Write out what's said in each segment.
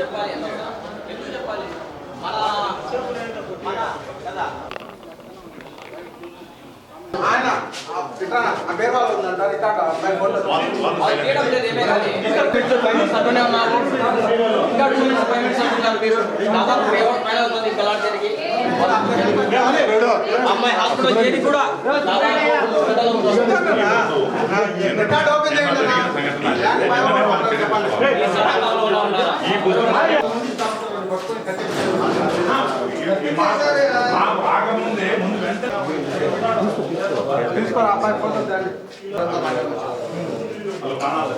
చెప్పాలి ఎందుకు చెప్పాలి? మన మన కదా? ఆయన ఉన్నారు ఇంకా టూ మినిట్స్ అమ్మాయి హాస్పిటల్ చేరి కూడా తీసుకోరా అబ్బాయి ఫోటో తేండి. వాళ్ళు బాణాలు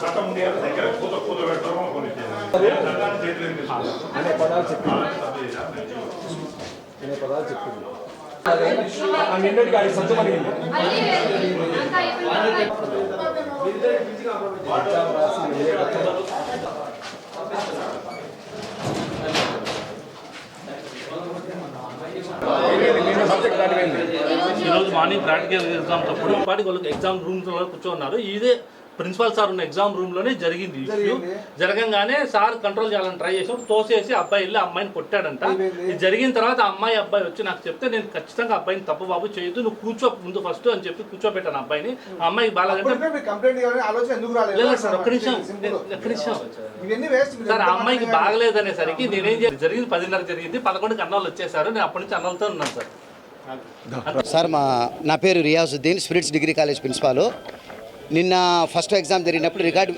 చట్టం ఉంది దగ్గర కూత కూత పెట్టడం కొన్ని అనే పదాలు చెప్పింది అనే పదాలు చెప్పింది ఎగ్జామ్ ఈరోజు మార్నింగ్ ప్రాక్టికల్ ఎగ్జామ్స్ అప్పుడు పాటికి వాళ్ళకి ఎగ్జామ్ రూమ్స్ కూర్చోన్నారు. ఇదే ప్రిన్సిపల్ సార్ ఉన్న ఎగ్జామ్ రూమ్లోనే జరిగింది ఇష్యూ జరగంగానే సార్ కంట్రోల్ చేయాలని ట్రై చేసాం తోసేసి అబ్బాయి వెళ్ళి అమ్మాయిని కొట్టాడంట. ఇది జరిగిన తర్వాత అమ్మాయి అబ్బాయి వచ్చి నాకు చెప్తే నేను ఖచ్చితంగా అబ్బాయిని తప్పు బాబు చేయొద్దు నువ్వు కూర్చో ముందు ఫస్ట్ అని చెప్పి కూర్చోబెట్టాను అబ్బాయిని. ఆ అమ్మాయికి లేదు సార్ ఒక్క నిమిషం. ఒక్క నిమిషం. సార్ ఆ అమ్మాయికి బాగలేదనేసరికి నేనేం జరిగింది పదిన్నర జరిగింది పదకొండుకి అన్నాళ్ళు వచ్చేసారు నేను అప్పటి నుంచి అన్నాలతో ఉన్నాను సార్. సార్ మా నా పేరు Riyazuddin spirits degree college principal. నిన్న ఫస్ట్ ఎగ్జామ్ జరిగినప్పుడు రికార్డు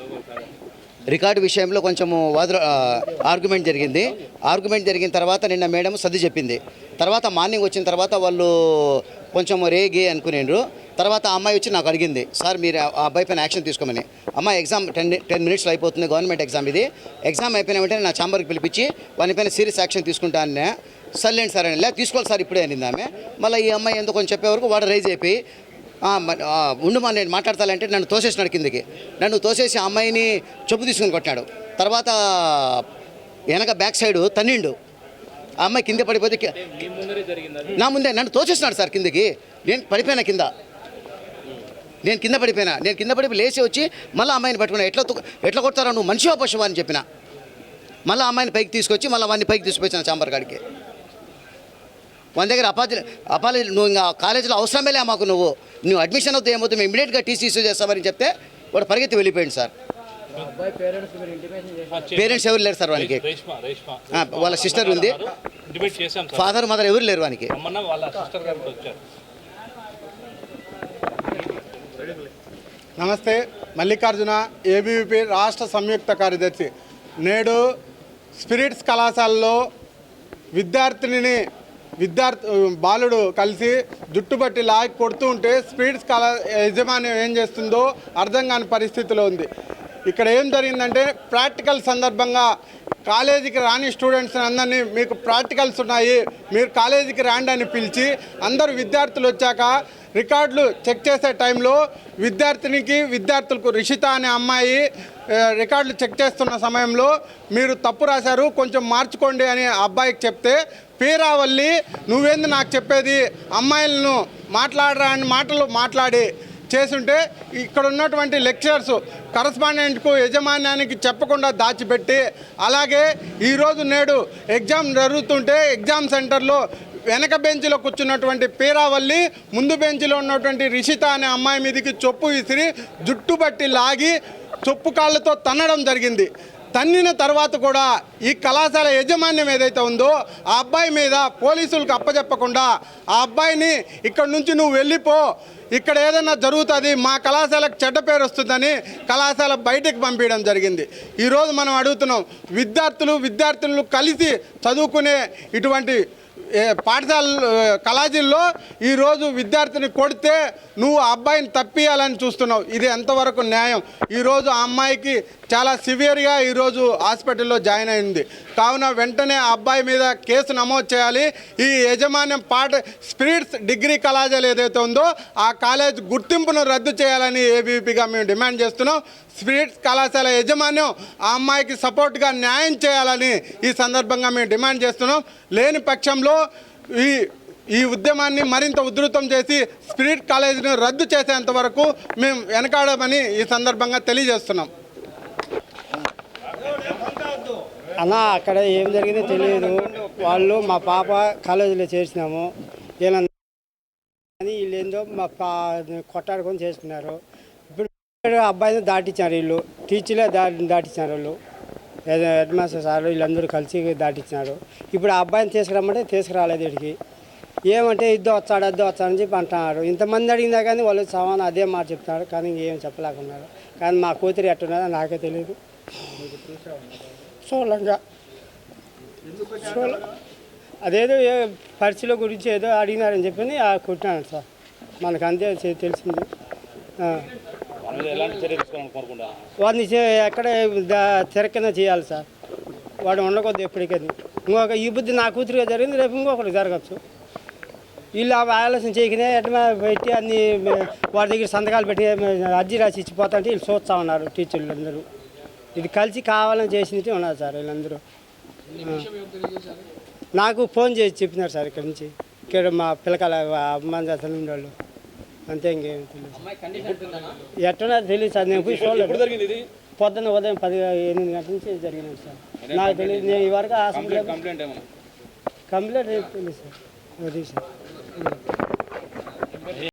రికార్డు విషయంలో కొంచెము వాదు ఆర్గ్యుమెంట్ జరిగింది. ఆర్గ్యుమెంట్ జరిగిన తర్వాత నిన్న మేడం సర్ది చెప్పింది. తర్వాత మార్నింగ్ వచ్చిన తర్వాత వాళ్ళు కొంచెం రేగే అనుకునేండ్రు. తర్వాత అమ్మాయి వచ్చి నాకు అడిగింది సార్ మీరు ఆ అబ్బాయి పైన యాక్షన్ తీసుకోమని. అమ్మాయి ఎగ్జామ్ టెన్ టెన్ మినిట్స్లో అయిపోతుంది గవర్నమెంట్ ఎగ్జామ్ ఇది. ఎగ్జామ్ అయిపోయిన వెంటనే నా ఛాంబర్కి పిలిపించి వాని పైన సీరియస్ యాక్షన్ తీసుకుంటా సర్లేండి సార్ అని లే తీసుకోవాలి సార్ ఇప్పుడే అనింది ఆమె. మళ్ళీ ఈ అమ్మాయి ఎందుకు కొంచెం చెప్పే వరకు వాడు రైజ్ అయిపోయి ఉండుమా ఉండు మా నేను మాట్లాడతానంటే నన్ను తోసేసినాడు కిందకి. నన్ను తోసేసి ఆ అమ్మాయిని చెప్పు తీసుకుని కొట్టాడు. తర్వాత వెనక బ్యాక్ సైడ్ తన్నిండు. ఆ అమ్మాయి కింద పడిపోతే నా ముందే నన్ను తోసేసినాడు సార్ కిందకి. నేను పడిపోయినా కింద. నేను కింద పడిపోయినా. నేను కింద పడిపోయి లేచి వచ్చి మళ్ళీ అమ్మాయిని పట్టుకున్నా. ఎట్లా ఎట్లా కొడతారా నువ్వు మనిషి పశువు అని చెప్పిన. మళ్ళీ అమ్మాయిని పైకి తీసుకొచ్చి మళ్ళీ వాడిని పైకి తీసుకొచ్చిన చాంబర్ కాడికి. వాని దగ్గర అపాధి అపాలజీ నువ్వు ఇంకా కాలేజీలో అవసరమే లే మాకు నువ్వు. నువ్వు అడ్మిషన్ అవుతావు ఏమవుతుంది? మేము ఇమీడియట్గా టీసీ ఇష్యూ చేస్తామని చెప్తే వాడు పరిగెత్తి వెళ్ళిపోయింది సార్. పేరెంట్స్ ఎవరు లేరు సార్ వానికి. రేష్మా రేష్మా. ఆ, వాళ్ళ సిస్టర్ ఉంది. డిబేట్ చేశాం సార్. ఫాదర్ మదర్ ఎవరు లేరు వానికి? అమ్మన్న వాళ్ళ సిస్టర్ గారికి వచ్చారు. నమస్తే మల్లికార్జున ఏబీవీపీ రాష్ట్ర సంయుక్త కార్యదర్శి. నేడు స్పిరిట్స్ కళాశాలలో విద్యార్థినిని విద్యార్థి బాలుడు కలిసి జుట్టుబట్టి లాగి కొడుతూ ఉంటే స్పీడ్స్ కళా యజమాన్యం ఏం చేస్తుందో అర్థం కాని పరిస్థితిలో ఉంది. ఇక్కడ ఏం జరిగిందంటే ప్రాక్టికల్ సందర్భంగా కాలేజీకి రాని స్టూడెంట్స్ అందరినీ మీకు ప్రాక్టికల్స్ ఉన్నాయి మీరు కాలేజీకి రాండి అని పిలిచి అందరూ విద్యార్థులు వచ్చాక రికార్డులు చెక్ చేసే టైంలో విద్యార్థినికి విద్యార్థులకు రిషిత అనే అమ్మాయి రికార్డులు చెక్ చేస్తున్న సమయంలో మీరు తప్పు రాశారు కొంచెం మార్చుకోండి అని ఆ అబ్బాయికి చెప్తే పీరావల్లి నువ్వేంది నాకు చెప్పేది? అమ్మాయిలను మాట్లాడరా అని మాటలు మాట్లాడి చేసుంటే ఇక్కడ ఉన్నటువంటి లెక్చరర్స్ కరస్పాండెంట్కు యజమాన్యానికి చెప్పకుండా దాచిపెట్టి అలాగే ఈరోజు నేడు ఎగ్జామ్ జరుగుతుంటే ఎగ్జామ్ సెంటర్లో వెనక బెంచ్లో కూర్చున్నటువంటి పీరావల్లి ముందు బెంచ్లో ఉన్నటువంటి రిషిత అనే అమ్మాయి మీదకి చొప్పు విసిరి జుట్టు బట్టి లాగి చొప్పు కాళ్ళతో తన్నడం జరిగింది. తన్నిన తర్వాత కూడా ఈ కళాశాల యాజమాన్యం ఏదైతే ఉందో ఆ అబ్బాయి మీద పోలీసులకు అప్పచెప్పకుండా ఆ అబ్బాయిని ఇక్కడ నుంచి నువ్వు వెళ్ళిపో ఇక్కడ ఏదైనా జరుగుతుంది మా కళాశాలకు చెడ్డ పేరు వస్తుందని కళాశాల బయటకు పంపించడం జరిగింది. ఈరోజు మనం అడుగుతున్నాం విద్యార్థులు విద్యార్థులు కలిసి చదువుకునే ఇటువంటి పాఠశాల కళాజీల్లో ఈరోజు విద్యార్థిని కొడితే నువ్వు ఆ అబ్బాయిని తప్పియాలని చూస్తున్నావు. ఇది ఎంతవరకు న్యాయం? ఈరోజు ఆ అమ్మాయికి చాలా సివియర్గా ఈరోజు హాస్పిటల్లో జాయిన్ అయింది. కావున వెంటనే ఆ అబ్బాయి మీద కేసు నమోదు చేయాలి. ఈ యజమాన్యం పాఠ స్పిరిట్స్ డిగ్రీ కళాశాల ఏదైతే ఉందో ఆ కాలేజ్ గుర్తింపును రద్దు చేయాలని ఏబీపీగా మేము డిమాండ్ చేస్తున్నాం. స్పిరిట్స్ కళాశాల యజమాన్యం ఆ అమ్మాయికి సపోర్ట్గా న్యాయం చేయాలని ఈ సందర్భంగా మేము డిమాండ్ చేస్తున్నాం. లేని పక్షంలో ఈ ఈ ఉద్యమాన్ని మరింత ఉధృతం చేసి స్పిరిట్ కాలేజీని రద్దు చేసేంత వరకు మేము వెనకాడమని ఈ సందర్భంగా తెలియజేస్తున్నాం. అన్న అక్కడ ఏం జరిగిందో తెలియదు. వాళ్ళు మా పాప కాలేజీలో చేసినాము వీళ్ళని అని మా పా కొట్టాడుకొని చేస్తున్నారు. అబ్బాయిని దాటించారు వీళ్ళు. టీచర్లే దా దాటించారు వాళ్ళు. ఏదో హెడ్ మాస్టర్ సార్ వీళ్ళందరూ కలిసి దాటించినారు ఇప్పుడు ఆ అబ్బాయిని తీసుకురమ్మంటే తీసుకురాలేదు వీడికి. ఏమంటే ఇద్దో వచ్చాడు అద్దో వచ్చాడని చెప్పి అంటున్నారు. ఇంతమంది అడిగినా కానీ వాళ్ళు సమానం అదే మాట చెప్తున్నారు. కానీ ఏం చెప్పలేకున్నారు. కానీ మా కూతురు ఎట్టున్నదో నాకే తెలియదు చూడంగా అదేదో ఏ పరిచయం గురించి ఏదో అడిగినారని చెప్పి ఆ సార్. మనకు అంతే తెలిసింది. వాడిని ఎక్కడ తెరకన చేయాలి సార్. వాడు ఉండకూడదు ఎప్పటికని. ఇంకొక ఈ బుద్ధి నా కూతురుగా జరిగింది రేపు ఇంకొకటి జరగచ్చు. వీళ్ళు ఆ ఆలోచన చేయకనే ఎట్లా పెట్టి అన్ని వాడి దగ్గర సంతకాలు పెట్టి అర్జీ రాసి ఇచ్చిపోతా అంటే వీళ్ళు చూస్తూ ఉన్నారు టీచర్లు అందరూ ఇది కలిసి కావాలని చేసినట్టు ఉన్నారు సార్ వీళ్ళందరూ. నాకు ఫోన్ చేసి చెప్పినారు సార్ ఇక్కడ నుంచి. ఇక్కడ మా పిల్లకాయల అమ్మాయి అతను ఉండేవాళ్ళు. అంతే ఇంకేం తెలియదు. తెలియదు సార్ నేను పోయి చూడలేదు పొద్దున్న ఉదయం పది ఎనిమిది గంటల నుంచి జరిగినది సార్. నాకు తెలియదు నేను ఈ వరకు హాస్పిటల్ కంప్లైంట్ కంప్లైంట్ తెలియదు సార్. అది సార్.